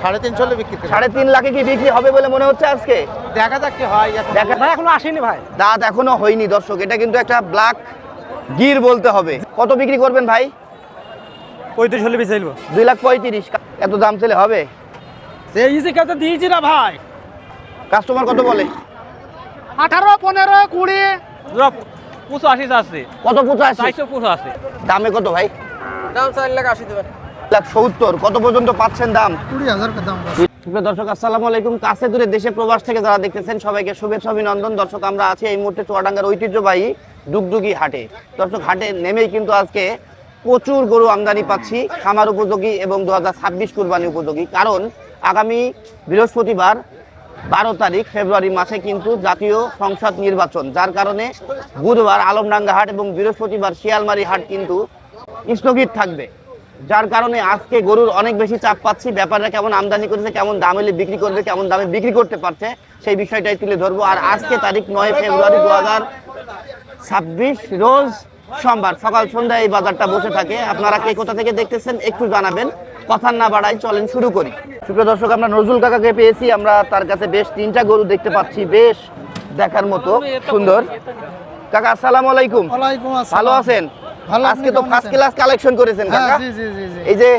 সাড়ে তিনশো বিক্রি সাড়ে তিন লাখে কি বিক্রি হবে বলে মনে হচ্ছে আজকে? দেখা যাক কি হয় দেখা ভাই এখনও আসেনি ভাই। দাঁত এখনও হয়নি দর্শক এটা কিন্তু একটা ব্ল্যাক গির বলতে হবে। কত বিক্রি করবেন ভাই? পঁয়ত্রিশ হলে বেঁচে দুই লাখ পঁয়ত্রিশ। এত দাম চলে হবে? সেই তো দিয়েছি না ভাই। কাস্টমার কত বলে? আঠারো পনেরো কুড়ি। পঁচাশি আছে। কত পঁচাশি চারশো পঁচাশি দামে কত ভাই? দাম চার লাখ আশি দেবেন। লাখ সত্তর কত পর্যন্ত পাচ্ছেন দাম? কুড়ি হাজার দাম সুপ্রিয় দর্শক আসসালামু আলাইকুম। কাছে দূরে দেশে প্রবাস থেকে যারা দেখতেছেন সবাইকে শুভেচ্ছা অভিনন্দন। দর্শক আমরা আছি এই মুহূর্তে চুয়াডাঙ্গার ঐতিহ্যবাহী ডুগডুগি হাটে। দর্শক হাটে নেমেই কিন্তু আজকে প্রচুর গরু আমদানি পাচ্ছি খামার উপযোগী এবং দু হাজার ছাব্বিশ কুরবানি উপযোগী। কারণ আগামী বৃহস্পতিবার বারো তারিখ ফেব্রুয়ারি মাসে কিন্তু জাতীয় সংসদ নির্বাচন। যার কারণে বুধবার আলমডাঙ্গা হাট এবং বৃহস্পতিবার শিয়ালমারি হাট কিন্তু স্থগিত থাকবে। যার কারণে আজকে গরুর অনেক বেশি চাপ পাচ্ছি। ব্যাপারটা কেমন আমদানি করেছে কেমন দামে বিক্রি করবে কেমন দামে বিক্রি করতে পারছে সেই বিষয়টাই তুলে ধরবো। আর আজকে তারিখ নয় ফেব্রুয়ারি দু হাজার ছাব্বিশ রোজ সোমবার সকাল সন্ধ্যায় এই বাজারটা বসে থাকে। আপনারা কে কোথা থেকে দেখতেছেন একটু জানাবেন। কথা না বাড়াই চলেন শুরু করি। সুপ্রিয় দর্শক আমরা নজরুল কাকাকে পেয়েছি। আমরা তার কাছে বেশ তিনটা গরু দেখতে পাচ্ছি। বেশ দেখার মতো সুন্দর। কাকা আসসালামু আলাইকুম। ভালো আছেন? আজকে তো ফার্স্ট ক্লাস কালেকশন করেছেন হ্যাঁ কাকা। জি জি জি জি। এই যে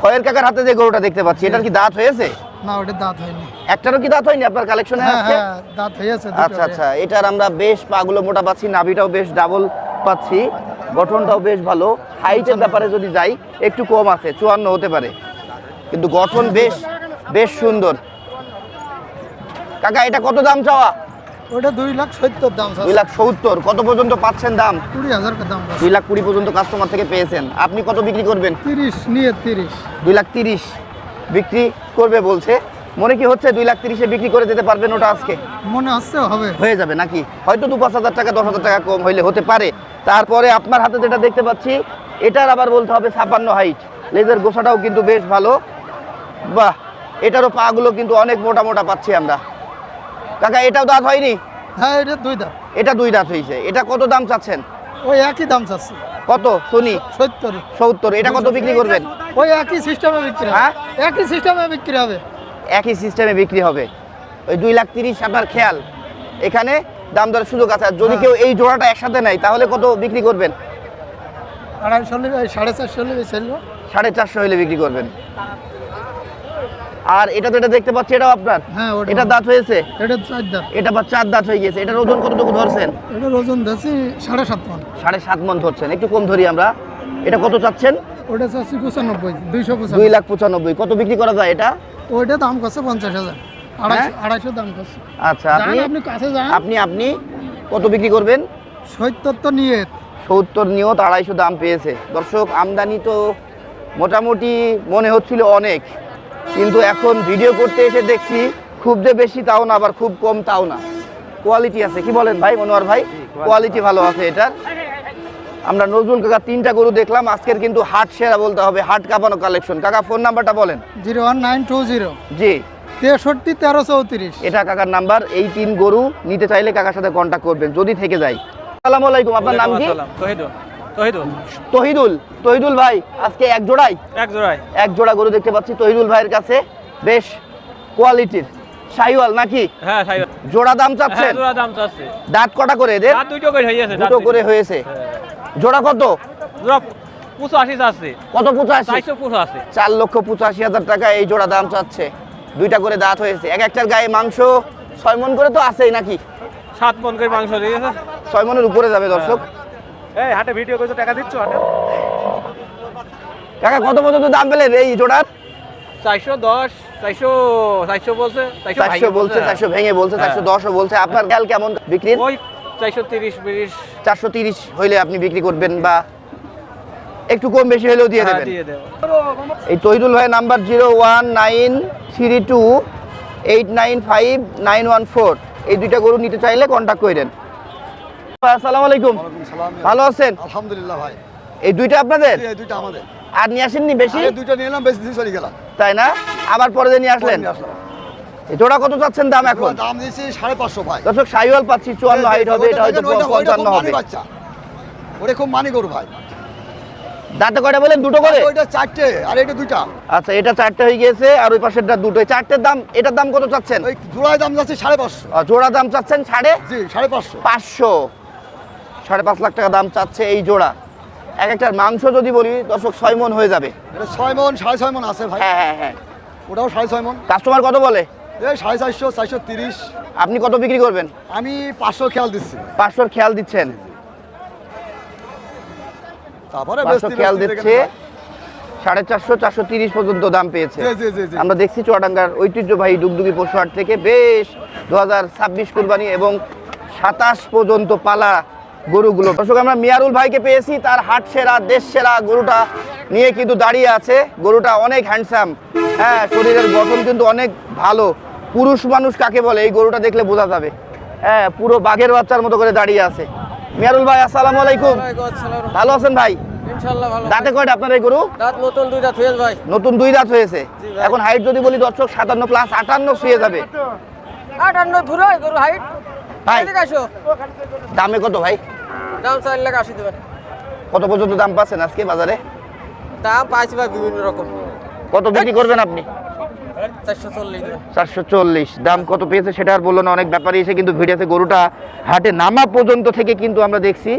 খয়ের কাকার হাতে যে গরুটা দেখতে পাচ্ছি এটার কি দাঁত হয়েছে? না ওটা দাঁত হয়নি। একটারও কি দাঁত হয়নি আপনার কালেকশনে হ্যাঁ আজকে? হ্যাঁ দাঁত হয়েছে আচ্ছা আচ্ছা এটার আমরা বেশ পাগুলো মোটা পাচ্ছি নাভিটাও বেশ ডাবল পাচ্ছি গঠনটাও বেশ ভালো। হাইটের ব্যাপারে যদি যাই একটু কম আছে চুয়ান্ন হতে পারে। কিন্তু গঠন বেশ বেশ সুন্দর। কাকা এটা কত দাম চাওয়া? ওটা দুই লাখ সত্তর দাম দুই লাখ সত্তর। কত পর্যন্ত পাচ্ছেন দাম? কুড়ি হাজার দাম দুই লাখ কুড়ি পর্যন্ত কাস্টমার থেকে পেয়েছেন। আপনি কত বিক্রি করবেন? তিরিশ নিয়ে তিরিশ। দুই লাখ তিরিশ। বিক্রি করবে বলছে। মনে কি হচ্ছে দুই লাখ তিরিশে বিক্রি করে দিতে পারবেন ওটা আজকে? মনে হচ্ছে হবে। হয়ে যাবে নাকি? হয়তো দু পাঁচ হাজার টাকা দশ হাজার টাকা কম হইলে হতে পারে। তারপরে আপনার হাতে যেটা দেখতে পাচ্ছি এটার আবার বলতে হবে ছাপান্ন হাইট লেজের গোসাটাও কিন্তু বেশ ভালো। বাহ! এটারও পাগুলো কিন্তু অনেক মোটা মোটা পাচ্ছি আমরা। কাকা এটাও দাঁত হয়নি? হ্যাঁ এটা দুই দাম এটা দুই দাঁত হয়েছে এটা কত দাম চাচ্ছেন? ওই একই দাম চাচ্ছে। কত? শুনি। সত্তর। সত্তর। এটা কত বিক্রি করবেন? ওই একই সিস্টেমে বিক্রি হবে। হ্যাঁ? একই সিস্টেমে বিক্রি হবে। একই সিস্টেমে বিক্রি হবে। ওই দুই লাখ তিরিশ আপনার খেয়াল? এখানে দাম দরের সুযোগ আছে। আর যদি হ্যাঁ। কেউ এই জোড়াটা একসাথে নেয় তাহলে কত বিক্রি করবেন? আড়াইশো সাড়ে চারশো হলে সাড়ে চারশো হলে বিক্রি করবেন। আর এটা তো এটা দেখতে পাচ্ছি এটাও আপনার? হ্যাঁ এটা দাঁত হয়েছে? এটা চার দাম এটা বা চার দাঁত হয়ে গেছে এটার ওজন কতটুকু ধরছেন? এটার ওজন ধরছি সাড়ে সাত মন। সাড়ে সাত মন ধরছেন একটু কম ধরি আমরা। এটা কত চাচ্ছেন? ওটা চাচ্ছি পঁচানব্বই দুইশো দুই লাখ পঁচানব্বই। কত বিক্রি করা যায় এটা? ওইটা দাম করছে পঞ্চাশ হাজার। আড়াইশো হ্যাঁ? দাম করছে। আচ্ছা আপনি? আপনি কাছে যান। আপনি আপনি? কত বিক্রি করবেন? সত্তর তো নিয়ে সত্তর নিয়ত আড়াইশো দাম পেয়েছে। দর্শক আমদানি তো মোটামুটি মনে হচ্ছিল অনেক। কিন্তু এখন ভিডিও করতে এসে দেখছি খুব যে বেশি তাও না আবার খুব কম তাও না। কোয়ালিটি আছে। কি বলেন ভাই মনোয়ার ভাই? কোয়ালিটি ভালো। আছে এটার। আমরা নজরুল কাকা তিনটা গরু দেখলাম আজকের কিন্তু হাট সেরা বলতে হবে হাট কাঁপানো কালেকশন কাকা ফোন নাম্বারটা বলেন। Zero one nine two zero. জি। তেষট্টি তেরো চৌত্রিশ। এটা কাকার নাম্বার এই তিন গরু নিতে চাইলে কাকার সাথে কন্ট্যাক্ট করবেন যদি থেকে যায়। আসসালামু আলাইকুম আপনার নাম কি? তহিদুল। তহিদুল তহিদুল ভাই আজকে এক জোড়াই? এক জোড়ায় এক জোড়া গরু দেখতে পাচ্ছি তহিদুল ভাইয়ের কাছে। বেশ কোয়ালিটির। শাহিওয়াল নাকি? হ্যাঁ জোড়া দাম হ্যাঁ চাচ্ছেন? জোড়া দাম চাচ্ছে। দাঁত কটা করে এদের? দাঁত দুটো করে হয়ে গেছে দুটো করে হয়েছে। জোড়া কত? জোড়া পঁচাশি চাচ্ছে। কত পঁচাশি? চারশো পঁচাশি। চার লক্ষ পঁচাশি হাজার টাকা এই জোড়া দাম চাচ্ছে। দুইটা করে দাঁত হয়েছে। এক একটার গায়ে মাংস ছয় মন করে তো আছেই নাকি? সাত মন করে মাংস ছয় মনের উপরে যাবে দর্শক। এই হাটে ভিডিও করছ টাকা দিচ্ছ হাটে? কাকা কত পর্যন্ত দাম পেলেন এই জোড়ার? চারশো দশ চারশো চারশো বলছে চারশো বলছে চারশো ভেঙে বলছে হ্যাঁ। চারশো দশও বলছে। আপনার কেমন বিক্রির? ওই চারশো তিরিশ বিরিশ চারশো তিরিশ হইলে আপনি বিক্রি করবেন বা একটু কম বেশি হলেও দিয়ে হ্যাঁ, দেবেন। এই তৈদুল ভাই number zero one nine three two eight nine five nine one four. এই দুইটা গরু নিতে চাইলে কন্ট্যাক্ট করেন আসসালামু আলাইকুম। ভালো আছেন? আলহামদুলিল্লাহ ভাই। এই দুইটা আপনাদের? এই দুইটা আমাদের। আর নিয়ে আসেননি বেশি? দুইটা নিয়ে বেশি দিন চলে গেলাম। তাই না? আবার পরে দিয়ে নিয়ে আসলেন? নিয়ে আসলাম। এই জোড়া কত চাচ্ছেন দাম এখন? দাম দিয়েছি সাড়ে পাঁচশো ভাই। দর্শক সাইওয়াল পাচ্ছি চুয়ান্ন হাইট হবে এটা হয়তো দেখেন, ওইটা- ওইটা পঞ্চান্ন হবে। বাচ্চা। ওটা খুব মানি গরু ভাই। দাঁতে কয়টা বলেন? দুটো করে? ওইটা চারটে আর এটা দুইটা। আচ্ছা এটা চারটে হয়ে গিয়েছে আর ওই পাশেরটা দুটো। চারটের দাম এটার দাম কত চাচ্ছেন? ওই জোড়ায় দাম যাচ্ছে সাড়ে পাঁচশো। জোড়া দাম চাচ্ছেন সাড়ে? জি সাড়ে পাঁচশো। পাঁচশো। সাড়ে পাঁচ লাখ টাকা দাম চাচ্ছে এই জোড়া। এক একটার মাংস যদি বলি দর্শক ছয় মন হয়ে যাবে। এটা ছয় মন সাড়ে ছয় মন আছে ভাই। হ্যাঁ হ্যাঁ হ্যাঁ। ওটাও সাড়ে ছয় মন। কাস্টমার কত বলে? এই সাড়ে চারশো চারশো তিরিশ। আপনি কত বিক্রি করবেন? আমি পাঁচশো খেয়াল দিচ্ছি। পাঁচশোর খেয়াল দিচ্ছেন। তারপরে খেয়াল দিচ্ছে। সাড়ে চারশো চারশো তিরিশ পর্যন্ত দাম পেয়েছে। আমরা দেখছি চুয়াডাঙ্গার ঐতিহ্যবাহী ডুগডুগি পশুহাট থেকে বেশ দু হাজার ছাব্বিশ কুরবানি এবং সাতাশ পর্যন্ত পালা গরুগুলো। দর্শক আমরা মিয়ারুল ভাইকে পেয়েছি তার হাট সেরা দেশ সেরা গরুটা নিয়ে কিন্তু দাঁড়িয়ে আছে। গরুটা অনেক হ্যান্ডসাম হ্যাঁ শরীরের গঠন কিন্তু অনেক ভালো। পুরুষ মানুষ কাকে বলে? এই গরুটা দেখলে বোঝা যাবে। হ্যাঁ পুরো বাঘের বাচ্চার মতো করে দাঁড়িয়ে আছে। মিয়ারুল ভাই আসসালামু আলাইকুম। ভালো আছেন ভাই? ইনশাল্লাহ ভালো। দাঁতে কয়টা আপনার এই গরু? দাঁত নতুন ভাই। দুই দাঁত হয়েছে। এখন হাইট যদি বলি দর্শক সাতান্ন প্লাস আটান্ন শুয়ে যাবে। আটান্ন পুরো গরু হাইট ভাই এদিকে আসো। দামে কত ভাই? দাম চার লাখ আশি দেবেন। কত পর্যন্ত দাম পাচ্ছেন আজকে বাজারে? দাম পাইছি ভাই বিভিন্ন রকম। কত বিক্রি করবেন আপনি? চারশো চল্লিশ দাম কত পেয়েছে সেটা আর বলল না অনেক ব্যাপারই এসে কিন্তু ভিডিওতে গরুটা হাটে নামা পর্যন্ত থেকে কিন্তু আমরা দেখছি।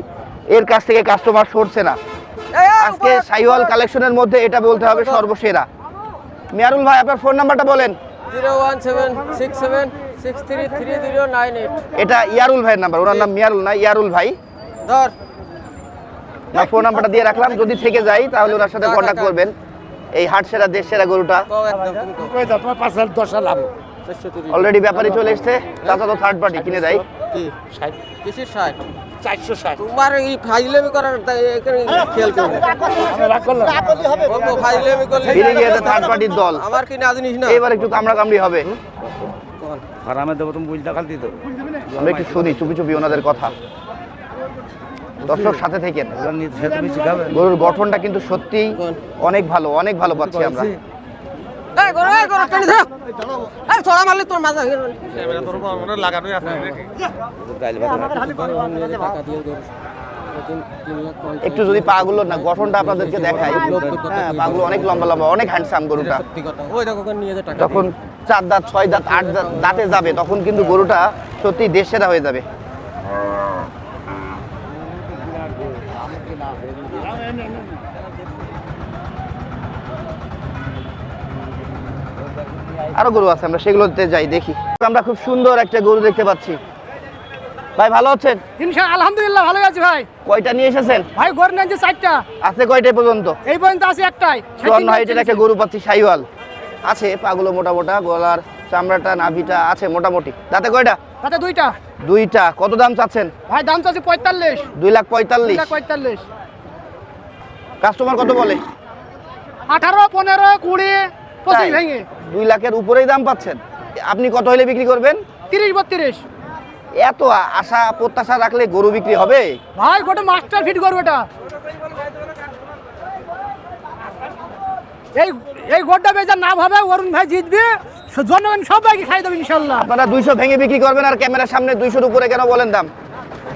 এর কাছ থেকে কাস্টমার সরছে না। আজকে সাইওয়াল কালেকশনের মধ্যে এটা বলতে হবে সর্বসেরা। মিয়ারুল ভাই আপনার ফোন নাম্বারটা বলেন। এটা ইয়ারুল ভাইয়ের নাম্বার ওনার নাম মিয়ারুল না ইয়ারুল ভাই। ধর। আমার ফোন নাম্বারটা দিয়ে রাখলাম। যদি থেকে যাই তাহলে ওনার সাথে কন্ট্যাক্ট করবেন। এই হাট সেরা দেশ সেরা গরুটা। কও একদম তুমি কও তোমার পাঁচ হাজার দশ হাজার লাভ। অলরেডি ব্যাপারী চলে এসছে। চাচা তো থার্ড পার্টি কিনে দেয়। কি? কিসের ষাট? চারশো ষাট। তোমার এই ফাইলেমি করার খেয়াল করবে রাগ করলাম। বলব ফাইলেমি করলে থার্ড পার্টির দল। আমার কি না জানিস না। এবার একটু কামড়া কামড়ি হবে হারামে দেবো তুমি বুঝতে কালতি দেবো আমরা একটু শুনি চুপি চুপি ওনাদের কথা। দর্শক সাথে শিখাবে গরুর গঠনটা কিন্তু সত্যিই অনেক ভালো অনেক ভালো পাচ্ছি আমরা। এই গরু এই গরু টানি ধরো। এই ছড়া মারলে তোর মাথা একটু যদি পাগুলো না গঠনটা আপনাদেরকে দেখাই। হ্যাঁ পাগুলো অনেক লম্বা লম্বা অনেক হ্যান্ডসাম গরুটা। যখন চার দাঁত ছয় দাঁত আট দাঁত দাঁতে যাবে তখন কিন্তু গরুটা সত্যি দেশেরা হয়ে যাবে। আরও গরু আছে আমরা সেগুলোতে যাই দেখি। আমরা খুব সুন্দর একটা গরু দেখতে পাচ্ছি। ভাই ভালো আছেন? ইনশা আলহামদুলিল্লাহ ভালো আছি ভাই। কয়টা নিয়ে এসেছেন? ভাই গরু নিয়েছে চারটা। আছে কয়টা পর্যন্ত? এই পর্যন্ত আছে একটাই। চুয়ান্ন হাইটের একটা গরু পাচ্ছি সাইওয়াল। আছে পাগুলো মোটা মোটা গলার চামড়াটা নাভিটা আছে মোটামুটি। তাতে কয়টা? তাতে দুইটা। দুইটা। কত দাম চাচ্ছেন? ভাই দাম চাচ্ছে পঁয়তাল্লিশ। দুই লাখ পঁয়তাল্লিশ। দুইটা পঁয়তাল্লিশ। কাস্টমার কত বলে? আঠারো পনেরো কুড়ি। পঁচিশ ভেঙে। দুই লাখের উপরেই দাম পাচ্ছেন। আপনি কত হলে বিক্রি করবেন? তিরিশ বত্রিশ। এত আশা প্রত্যাশা রাখলে গরু বিক্রি হবে? ভাই গোটা মাস্টার ফিট করব এটা। এই এই গোটা বেজার না ভাবে অরুণ ভাই জিতবে। জনগণ সবাইকে খাই দেবে ইনশাল্লাহ। আপনারা দুইশো ভেঙে বিক্রি করবেন আর ক্যামেরার সামনে দুইশোর উপরে কেন বলেন দাম?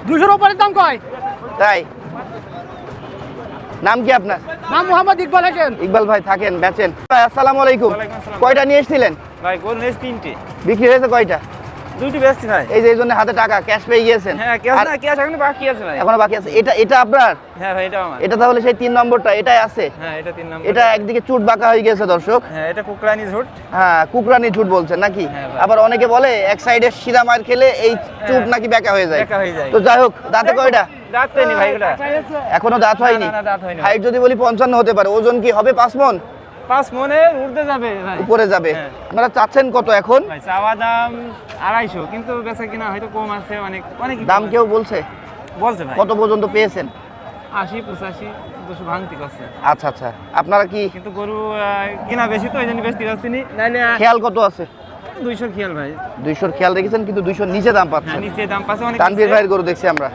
দুশোর উপরে দাম কয়? তাই? নাম কি আপনার? নাম মোহাম্মদ ইকবাল হোসেন। ইকবাল ভাই থাকেন বেচেন। ভাই, আসসালামু আলাইকুম। কয়টা নিয়ে এসেছিলেন? ভাই কোন নেস তিনটে। বিক্রি হয়েছে কয়টা? দুইটি ব্যস্ত ভাই। এই যে এই জন্য হাতে টাকা ক্যাশ পেয়ে গিয়েছেন। হ্যাঁ ক্যাশ না ক্যাশ এখন বাকি আছে ভাই। এখনও বাকি আছে। এটা এটা আপনার? হ্যাঁ ভাই এটা আমার। এটা তাহলে সেই তিন নম্বরটা এটাই আছে? হ্যাঁ এটা তিন নম্বর। এটা একদিকে চুট বাঁকা হয়ে গেছে দর্শক। হ্যাঁ এটা কুকরানি ঝুট। হ্যাঁ কুকরানি ঝুট বলছেন নাকি? হ্যাঁ আবার অনেকে বলে এক সাইডে শিরা মার খেলে এই চুট নাকি বেঁকা হয়ে যায়। বেঁকা হয়ে যায়। তো যাই হোক দাঁতে কয়টা? দাঁত পাইনি ভাই এটা এখনও দাঁত হয়নি? দাঁত হয়নি। হাইট যদি বলি পঞ্চান্ন হতে পারে। ওজন কি হবে পাঁচ মন? পাঁচ মনে উঠতে যাবে উপরে যাবে। হ্যাঁ। আপনারা চাচ্ছেন কত এখন? চাওয়া দাম আড়াইশো কিন্তু বেচা কিনা হয়তো কম আছে অনেক অনেক দাম কেউ বলছে? বলছে ভাই। কত পর্যন্ত পেয়েছেন? আশি পঁচাশি দুশো ভাঙতি করছে। আচ্ছা আচ্ছা। আপনারা কি কিন্তু গরু কিনা বেশি তো এই জন্য বেশি যাচ্ছি নি না। খেয়াল কত আছে? দুইশো খেয়াল ভাই। দুইশোর খেয়াল রেখেছেন কিন্তু দুইশোর নিচে দাম পাচ্ছে নিচে দাম পাচ্ছে অনেক তানভীর ভাইয়ের গরু দেখছি আমরা।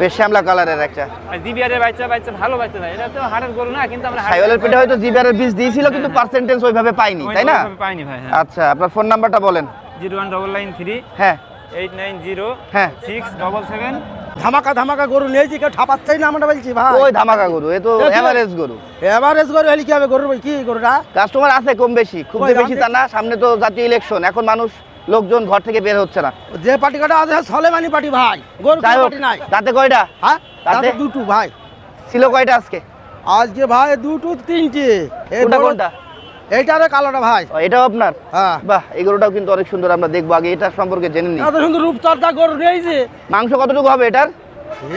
বেশ শ্যামলা কালারের একটা। জিবিআরের বাচ্চা বাচ্চা ভালো বাচ্চা ভাই। এটা তো হাড়ের গরু না কিন্তু আমরা সাইওয়ালের হয়তো জিবিআরের বীজ দিয়েছিল কিন্তু পার্সেন্টেজ ওইভাবে পাইনি তাই না? পাইনি ভাই হ্যাঁ। আচ্ছা আপনার ফোন নাম্বারটা বলেন। Zero one double nine three হ্যাঁ। এইট নাইন জিরো হ্যাঁ। Six double seven. ধামাকা ধামাকা গরু নিয়েছি কেউ ঠাপাচ্ছেই না আমরা বলছি ভাই। ওই ধামাকা গরু এ তো এভারেজ গরু। এভারেজ গরু হলে কি হবে গরুর কি গরুটা? কাস্টমার আছে কম বেশি খুব বেশি তা না সামনে তো জাতীয় ইলেকশন এখন মানুষ লোকজন ঘর থেকে বের হচ্ছে না। যে পার্টি কাটা আছে সলেমানি পার্টি ভাই। গরু পার্টি নাই। তাতে কয়টা? হ্যাঁ তাতে? দুটো ভাই। ছিল কয়টা আজকে? আজকে ভাই দুটো তিনটে। কোনটা কোনটা? এইটারে কালোটা ভাই। ও, এটাও আপনার? হ্যাঁ। বাহ এই গরুটাও কিন্তু অনেক সুন্দর আমরা দেখব আগে এটার সম্পর্কে জেনে নিই। এত সুন্দর রূপচর্চা গরু নিয়েছে মাংস কতটুকু হবে এটার?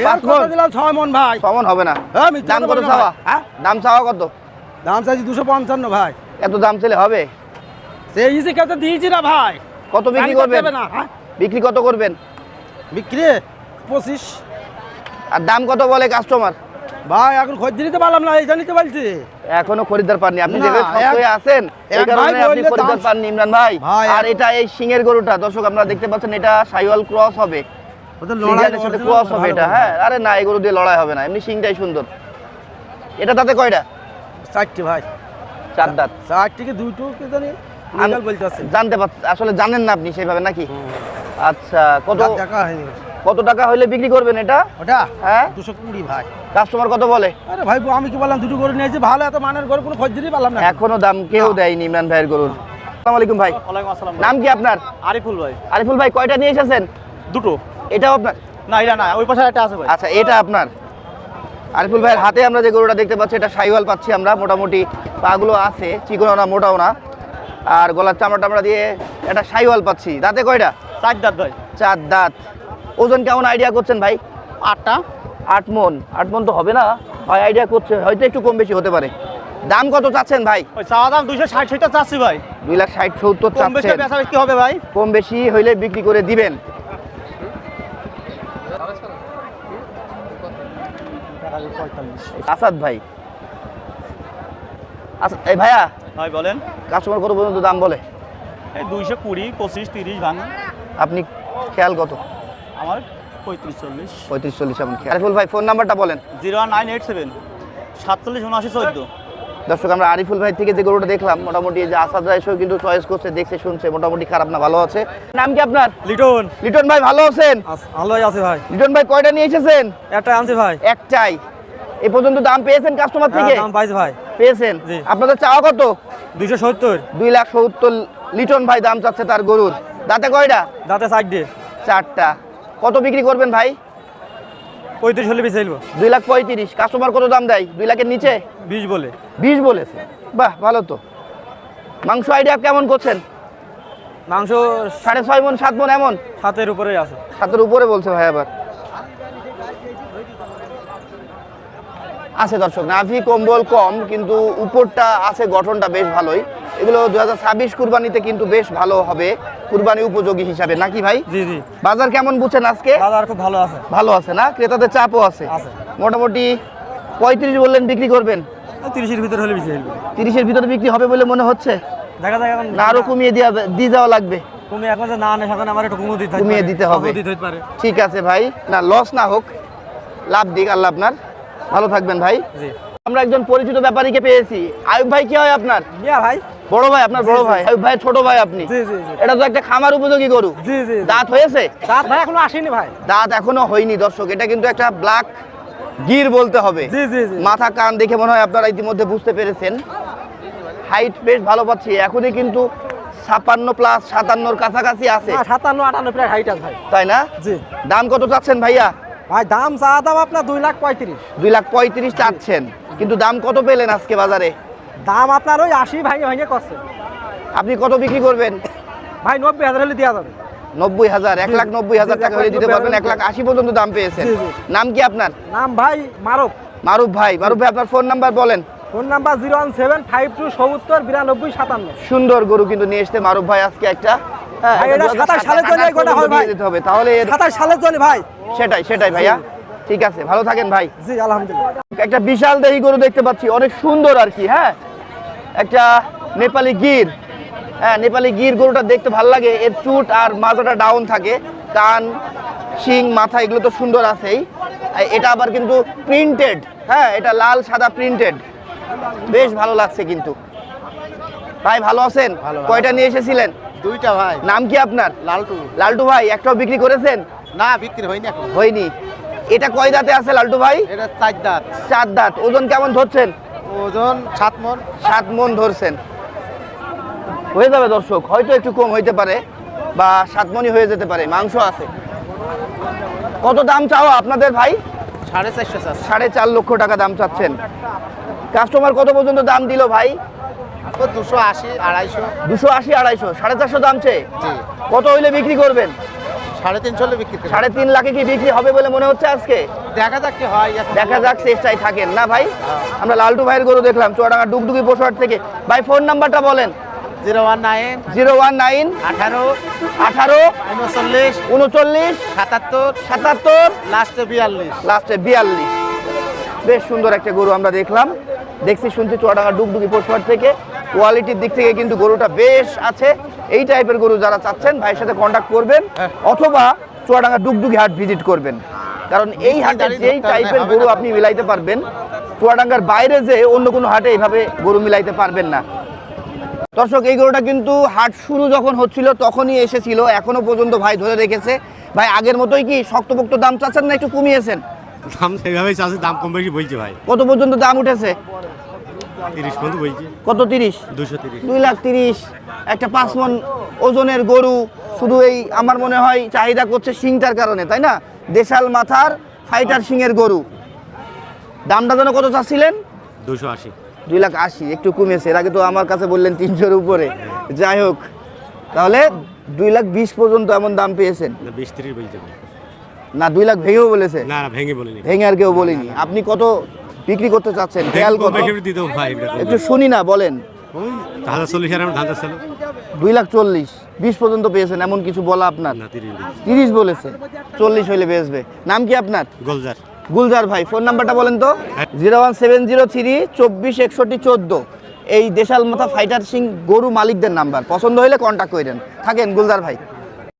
পাঁচ দিলাম ছয় মন ভাই। কমন হবে না। হ্যাঁ, দাম কত চাওয়া? হ্যাঁ? দাম চাওয়া কত? দাম চাইছি দুশো পঞ্চান্ন ভাই। এত দাম ছেলে হবে? সেই হিসেবে দিয়েছি না ভাই। কত বিক্রি করবেন? হ্যাঁ? বিক্রি কত করবেন? বিক্রি পঁচিশ। আর দাম কত বলে কাস্টমার ভাই এখন খোঁজ দিতে পারলাম না এই জন্যই তো বলছি এখনও খরিদ্দার পাননি। আপনি আছেন এই কারণে আপনি খরিদ্দার পাননি ইমরান ভাই। আর এটা এই সিংয়ের গরুটা দর্শক আপনারা দেখতে পাচ্ছেন এটা সাইওয়াল ক্রস হবে। সাথে ক্রস হবে এটা হ্যাঁ। আরে না এই গরু দিয়ে লড়াই হবে না এমনি সিংটাই সুন্দর। এটা তাতে কয়টা? চারটে ভাই। চার দাঁত চারটে। কি দুটো কি জানি? জানতে পারছি আসলে জানেন না আপনি সেইভাবে নাকি? আচ্ছা কত হয়নি কত টাকা হইলে বিক্রি করবেন এটা? ওটা? হ্যাঁ? দুশো কুড়ি ভাই। কাস্টমার কত বলে? আরে ভাই আমি কি বললাম দুটো গরু নিয়েছি ভালো এত মানের গরু কোনো খোঁজ দিতেই পারলাম না। এখনও দাম কেউ দেয়নি ইমরান ভাইয়ের গরুর। আসসালামু আলাইকুম ভাই। ওয়ালাইকুম আসসালাম নাম কি আপনার? আরিফুল ভাই। আরিফুল ভাই কয়টা নিয়ে এসেছেন? দুটো। এটাও আপনার না এটা না ওই পাশে একটা আছে ভাই। আচ্ছা এটা আপনার? আরিফুল ভাইয়ের হাতে আমরা যে গরুটা দেখতে পাচ্ছি এটা সাইওয়াল পাচ্ছি আমরা মোটামুটি পাগুলো আছে চিকনও না মোটাও না। আর গলার চামড়া টামড়া দিয়ে একটা সাইওয়াল পাচ্ছি। দাঁতে কয়টা? চার দাঁত ভাই। চার দাঁত। ওজন কেমন আইডিয়া করছেন ভাই? আটটা। আট মন। আট মন তো হবে না। ভাই আইডিয়া করছে হয়তো একটু কম বেশি হতে পারে। দাম কত চাচ্ছেন ভাই? ওই চাওয়া দাম দুইশো ষাট সেটা চাচ্ছি ভাই। দুই লাখ ষাট সত্তর কম বেশি চাচ্ছেন। বেচা বিক্রি হবে ভাই। কম বেশি হইলে বিক্রি করে দিবেন। আসাদ ভাই। আচ্ছা এই ভাইয়া ভাই বলেন। কাস্টমার কত পর্যন্ত দাম বলে? এই দুইশো কুড়ি পঁচিশ তিরিশ ভাঙা। আপনি খেয়াল কত? আমার পঁয়ত্রিশ চল্লিশ। পঁয়ত্রিশ চল্লিশ খেয়াল। আরিফুল ভাই ফোন নাম্বারটা বলেন। জিরো নাইন এইট সেভেন সাতচল্লিশ উনআশি চোদ্দ। দর্শক আমরা আরিফুল ভাই থেকে যে গরুটা দেখলাম মোটামুটি যে আসাদ রায় সেও কিন্তু চয়েস করছে দেখছে শুনছে মোটামুটি খারাপ না ভালো আছে। নাম কি আপনার? লিটন। লিটন ভাই ভালো আছেন? ভালো আছে ভাই। লিটন ভাই কয়টা নিয়ে এসেছেন? একটা আনছি ভাই। একটাই। এ পর্যন্ত দাম পেয়েছেন কাস্টমার থেকে? দাম পাইছে ভাই। পেয়েছেন? জি। আপনাদের চাওয়া কত? দুইশো সত্তর। দুই লাখ সত্তর লিটন ভাই দাম চাচ্ছে তার গরুর। দাঁতে কয়টা? দাঁতে সাইড দিয়ে চারটা। কত বিক্রি করবেন ভাই? পঁয়ত্রিশ হলে বেশি দুই লাখ পঁয়ত্রিশ। কাস্টমার কত দাম দেয়? দুই লাখের নিচে? বিশ বলে। বিশ বলেছে বাহ ভালো তো। মাংস আইডিয়া কেমন করছেন? মাংস সাড়ে ছয় মন সাত মন এমন? সাতের উপরেই আছে। সাতের উপরে বলছে ভাই আবার। আছে দর্শক নাভি কম্বল কম কিন্তু উপরটা আছে গঠনটা বেশ ভালোই। এগুলো দু হাজার ছাব্বিশ কুরবানিতে কিন্তু বেশ ভালো হবে কুরবানি উপযোগী হিসাবে। নাকি ভাই? জি জি। বাজার কেমন বুঝছেন আজকে? বাজার খুব ভালো আছে। ভালো আছে না? ক্রেতাদের চাপও আছে। মোটামুটি পঁয়ত্রিশ বললেন বিক্রি করবেন? তিরিশের ভিতরে হলে হেলবে তিরিশের ভিতরে বিক্রি হবে বলে মনে হচ্ছে? দেখা যায় এখন। না আরও কমিয়ে দেওয়া দিয়ে যাওয়া লাগবে। কমে এখন না আনে এখন আমার একটু কমিয়ে দিতে হবে। ঠিক আছে ভাই। না লস না হোক লাভ দিক আল্লাহ আপনার ভালো থাকবেন ভাই। আমরা একজন পরিচিত ব্যাপারীকে পেয়েছি। আয়ুব ভাই কি হয় আপনার? ভাই। বড় ভাই আপনার বড় ভাই। আয়ুব ভাই ছোট ভাই আপনি। এটা তো একটা খামার উপযোগী গরু। দাঁত হয়েছে? দাঁত ভাই এখনও আসেনি ভাই। দাঁত এখনও হয়নি দর্শক। এটা কিন্তু একটা ব্ল্যাক গির বলতে হবে। মাথা কান দেখে মনে হয় আপনারা ইতিমধ্যে বুঝতে পেরেছেন। হাইট বেশ ভালো পাচ্ছি। এখনই কিন্তু ছাপান্ন প্লাস সাতান্নর কাছাকাছি আছে। সাতান্ন আটান্ন প্রায় হাইট আছে ভাই। তাই না? দাম কত চাচ্ছেন ভাইয়া? ভাই দাম চা দাম আপনার দুই লাখ পঁয়ত্রিশ। দুই লাখ পঁয়ত্রিশ চাচ্ছেন কিন্তু দাম কত পেলেন আজকে বাজারে? দাম আপনার ওই আশি ভাই ভাঙে করছে। আপনি কত বিক্রি করবেন? ভাই নব্বই হাজার হলে দেওয়া যাবে। নব্বই হাজার এক লাখ নব্বই হাজার টাকা হলে দিতে পারবেন এক লাখ আশি পর্যন্ত দাম পেয়েছেন। নাম কি আপনার? নাম ভাই মারুফ। মারুফ ভাই মারুফ ভাই আপনার ফোন নাম্বার বলেন। Phone number zero one seven five two সত্তর বিরানব্বই সাতান্ন। সুন্দর গরু কিন্তু নিয়ে এসছে মারুফ ভাই আজকে একটা। হ্যাঁ, ভাই, এটা এটা 2027 সাতাশ সালের জন্য এই গোটা পর্যন্ত হয় সেটাই সেটাই ভাইয়া। ঠিক আছে ভালো থাকেন ভাই। জি আলহামদুলিল্লাহ। একটা বিশাল দেহি গরু দেখতে পাচ্ছি অনেক সুন্দর আর কি হ্যাঁ? একটা নেপালি গির হ্যাঁ নেপালি গির গরুটা দেখতে ভালো লাগে এর চুট আর মাথাটা ডাউন থাকে কান শিং মাথা এগুলো তো সুন্দর আছেই। এটা আবার কিন্তু প্রিন্টেড হ্যাঁ এটা লাল সাদা প্রিন্টেড বেশ ভালো লাগছে কিন্তু। ভাই ভালো আছেন? কয়টা নিয়ে এসেছিলেন? দুইটা ভাই। নাম কি আপনার? লালটু। লালটু ভাই একটাও বিক্রি করেছেন? না বিক্রি হয়নি এখন। হয়নি। এটা কয় দাঁতে আছে লালটু ভাই? এটা চার দাঁত। চার দাঁত। ওজন কেমন ধরছেন? ওজন সাত মন। সাত মন ধরছেন। হয়ে যাবে দর্শক হয়তো একটু কম হইতে পারে বা সাত মনই হয়ে যেতে পারে মাংস আছে। কত দাম চাও আপনাদের ভাই? সাড়ে চারশো সাড়ে চার লক্ষ টাকা দাম চাচ্ছেন। কাস্টমার কত পর্যন্ত দাম দিল ভাই? দুশো আশি আড়াইশো। দুশো আশি আড়াইশো। সাড়ে চারশো দাম চেয়ে কত হইলে বিক্রি করবেন? সাড়ে তিনশো হলে বিক্রি সাড়ে তিন লাখে কি বিক্রি হবে বলে মনে হচ্ছে আজকে? দেখা যাক কি হয় দেখা যাক চেষ্টায় থাকেন না ভাই? আমরা লালটু ভাইয়ের গরু দেখলাম চুয়াডাঙ্গা ডুগডুগি পশুহাট থেকে। ভাই ফোন নাম্বারটা বলেন। Zero one nine zero one nine আঠারো আঠারো উনচল্লিশ উনচল্লিশ সাতাত্তর সাতাত্তর লাস্টে বিয়াল্লিশ। লাস্টে বিয়াল্লিশ। বেশ সুন্দর একটা গরু আমরা দেখলাম। দেখছি শুনছি চুয়াডাঙ্গা ডুগডুগি পশুহাট থেকে। কোয়ালিটির দিক থেকে কিন্তু গরুটা বেশ আছে। এই টাইপের গরু যারা চাচ্ছেন ভাইয়ের সাথে কন্ট্যাক্ট করবেন অথবা চুয়াডাঙ্গা ডুগডুগি হাট ভিজিট করবেন। কারণ এই হাটে যেই টাইপের গরু আপনি মিলাইতে পারবেন চুয়াডাঙ্গার বাইরে যে অন্য কোনো হাটে এইভাবে গরু মিলাইতে পারবেন না। দর্শক এই গরুটা কিন্তু হাট শুরু যখন হচ্ছিল তখনই এসেছিল। এখনও পর্যন্ত ভাই ধরে রেখেছে। ভাই আগের মতোই কি শক্তপোক্ত দাম চাচ্ছেন না একটু কমিয়েছেন? দাম সেভাবেই চাষের দাম কম বেশি বলছে ভাই। কত পর্যন্ত দাম উঠেছে? তিরিশ পর্যন্ত বলছে কত তিরিশ? দুশো তিরিশ। দুই লাখ তিরিশ। একটা পাঁচ মন ওজনের গরু শুধু এই আমার মনে হয় চাহিদা করছে শিংটার কারণে তাই না? দেশাল মাথার ফাইটার শিংয়ের গরু। দামটা যেন কত চাচ্ছিলেন? দুশো আশি। দুই লাখ আশি একটু কমেছে। এর আগে তো আমার কাছে বললেন তিনশোর উপরে। যাই হোক তাহলে দুই লাখ বিশ পর্যন্ত এমন দাম পেয়েছেন। বিশ তিরিশ বলছে ভাই। না দুই লাখ ভেঙেও বলেছে। না না ভেঙে বলিনি। ভেঙে আর কেউ বলিনি। আপনি কত বিক্রি করতে চাচ্ছেন? খেয়াল কত একটু শুনি না বলেন। দুই লাখ চল্লিশ বিশ পর্যন্ত পেয়েছেন এমন কিছু বলা আপনার? তিরিশ বলছে। তিরিশ বলেছে চল্লিশ হইলে বেচবে। নাম কি আপনার? গোলজার। গুলজার ভাই ফোন নাম্বারটা বলেন তো? Zero one seven zero three চব্বিশ একষট্টি চোদ্দ। এই দেশাল মাথা ফাইটার সিং গরু মালিকদের নাম্বার। পছন্দ হইলে কন্ট্যাক্ট করেন থাকেন গুলজার ভাই।